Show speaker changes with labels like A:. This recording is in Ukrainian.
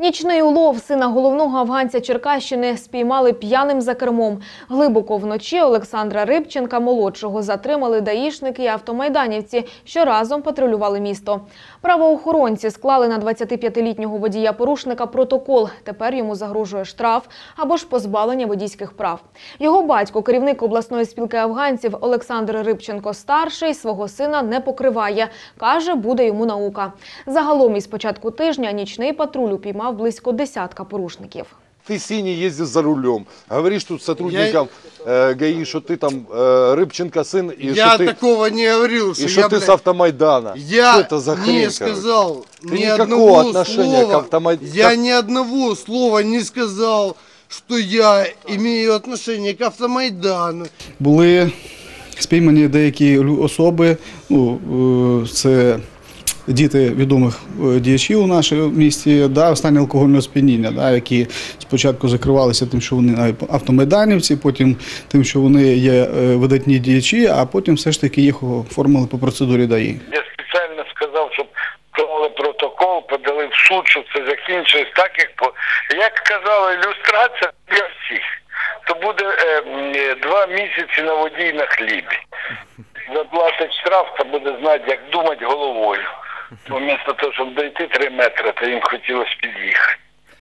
A: Нічний улов сина головного афганця Черкащини спіймали п'яним за кермом. Глибоко вночі Олександра Рибченка молодшого затримали даїшники і автомайданівці, що разом патрулювали місто. Правоохоронці склали на 25-літнього водія порушника протокол. Тепер йому загрожує штраф або ж позбавлення водійських прав. Його батько, керівник обласної спілки афганців Олександр Рибченко старший, свого сина не покриває. каже, буде йому наука. Загалом із початку тижня нічний патруль упіймав близько десятка порушників.
B: Ты синий ездишь за рулем, говоришь тут сотрудникам э, ГАИ, что ты там э, Рыбченко сын, и
C: я
B: что ты,
C: такого не говорил, что
B: и что
C: я,
B: ты
C: блядь,
B: с автомайдана.
C: я
B: что это за хрень,
C: не
B: короче?
C: сказал
B: Ты
C: ни
B: никакого
C: одного
B: отношения
C: слова.
B: к автомай-
C: Я
B: как-
C: ни одного слова не сказал, что я имею отношение к автомайдану.
D: Були спіймані деякі лю- особи, ну, е, це діти відомих е, діячів у нашому місті, да, останнє алкогольного сп'яніння, да, які спочатку закривалися тим, що вони автомайданівці, потім тим, що вони є е, видатні діячі, а потім все ж таки їх оформили по процедурі ДАІ.
E: Я спеціально сказав, щоб склали протокол, подали в суд, щоб це закінчилось так, як по як казала ілюстрація для всіх. То буде е, е, два місяці на воді на хлібі. Заплатить штраф, то буде знати, як думати головою. Вмісто того, щоб дойти три метри, то їм хотілося під'їхати.